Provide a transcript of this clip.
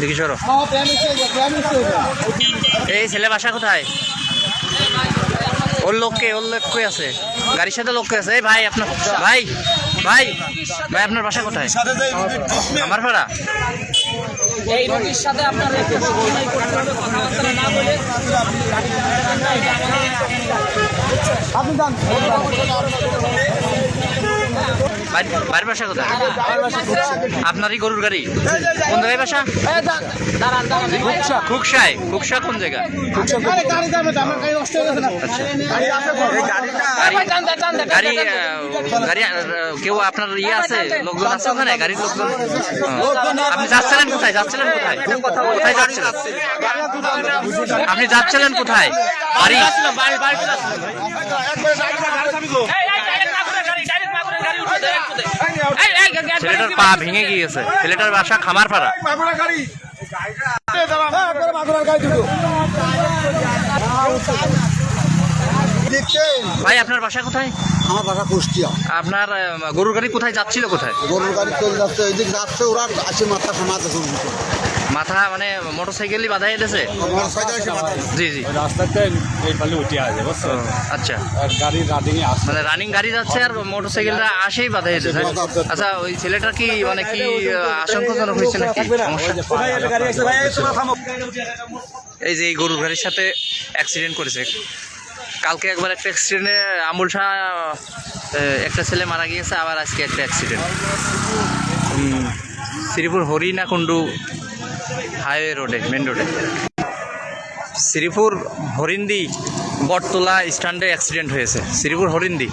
দেখি সরো। এই ছেলে বাসা কোথায়? ওর লোককে ওর লোক কই আছে? গাড়ির সাথে লোক আছে? এই ভাই আপনার ভাই ভাই ভাই আপনার বাসা কোথায়? আমার ভাড়া? এই সাথে আপনার কথাবার্তা না বলে বাড়ি- বাড়ির বাসা কোথায়? আপনারই গরুর গাড়ি? কোন জায়গায় বাসা? দাঁড়ান দাঁড়ান খুকসায়। খুকসা কোন জায়গা? গাড়ি গাড়ি আহ, গাড়ি আহ, কেউ আপনার ইয়ে আছে? লোকজন আছে ওখানে? গাড়ির লোকজন? আপনি যাচ্ছিলেন কোথায়? যাচ্ছিলেন কোথায়? কোথায় যাচ্ছিলেন? আপনি যাচ্ছিলেন কোথায়? বাড়ি। ছেলেটার পা ভেঙে গিয়েছে। ছেলেটার বাসা খামার পাড়া ভাই আপনার বাসা কোথায়? আমার বাসা কুষ্টিয়া। আপনার গরুর গাড়ি কোথায় যাচ্ছিল কোথায়? গরুর গাড়ি চলে যাচ্ছে ওই দিক যাচ্ছে ওরা আসে মাথা শুনছে মাথা মানে মোটর সাইকেলই বাধাই দিয়েছে জি জি। রাস্তাতে এই পালে উঠে আছে বুঝছ? আচ্ছা। গাড়ি আসছে মানে রানিং গাড়ি যাচ্ছে আর মোটর সাইকেলটা আসেই বাধাই দিয়েছে আচ্ছা ওই ছেলেটা কি মানে কি আশঙ্কাজনক হয়েছে নাকি? এই যে এই গরুর গাড়ির সাথে অ্যাক্সিডেন্ট করেছে। কালকে একবার একটা অ্যাক্সিডেন্টে আমুল শাহ একটা ছেলে মারা গিয়েছে আবার আজকে একটা অ্যাক্সিডেন্ট শ্রীপুর হরিণা কুণ্ডু হাইওয়ে রোডে মেন রোডে। শ্রীপুর হরিন্দি বটতলা স্ট্যান্ডে অ্যাক্সিডেন্ট হয়েছে। শ্রীপুর হরিন্দি